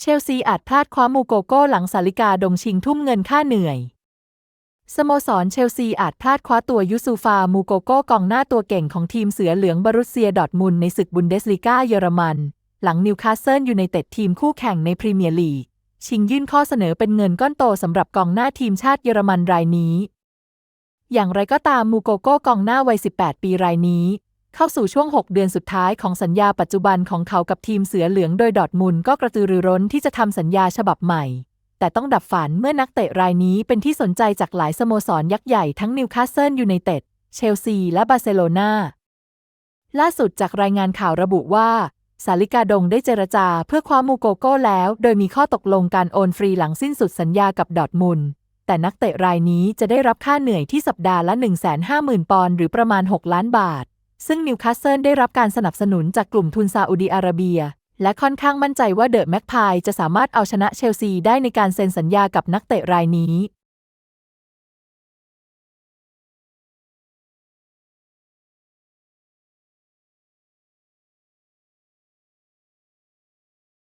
เชลซีอาจพลาดคว้ามูโกโก้หลังสาลิกาดงชิงทุ่มเงินค่าเหนื่อย สโมสรเชลซีอาจพลาดคว้าตัวยูซูฟา มูโกโก้กองหน้าตัวเก่งของทีมเสือเหลืองบารุสเซียดอร์ทมุนในศึกบุนเดสลีกาเยอรมัน หลังนิวคาสเซิลยูไนเต็ดทีมคู่แข่งในพรีเมียร์ลีก ชิงยื่นข้อเสนอเป็นเงินก้อนโตสำหรับกองหน้าทีมชาติเยอรมันรายนี้ อย่างไรก็ตามมูโกโก้กองหน้าวัย 18 ปีรายนี้ เข้าสู่ช่วง 6 เดือนสุดท้ายของสัญญาปัจจุบันของเขากับทีมเสือเหลืองโดยดอทมุนก็กระตือรือร้นที่จะทำสัญญาฉบับใหม่ แต่ต้องดับฝันเมื่อนักเตะรายนี้เป็นที่สนใจจากหลายสโมสรยักษ์ใหญ่ทั้งนิวคาสเซิลยูไนเต็ด เชลซี และบาร์เซโลนาล่าสุดจากรายงานข่าวระบุว่าสาลิกาดงได้เจรจาเพื่อคว้ามูโกโก้แล้ว โดยมีข้อตกลงการโอนฟรีหลังสิ้นสุดสัญญากับดอทมุนแต่นักเตะรายนี้จะได้รับค่าเหนื่อยที่สัปดาห์ละ 150,000 ปอนด์หรือประมาณ 6 ล้านบาท ซึ่งนิวคาสเซิลได้รับการสนับสนุนจากกลุ่มทุนซาอุดีอาระเบีย และค่อนข้างมั่นใจว่าเดอะแม็กพายจะสามารถเอาชนะเชลซีได้ในการเซ็นสัญญากับนักเตะรายนี้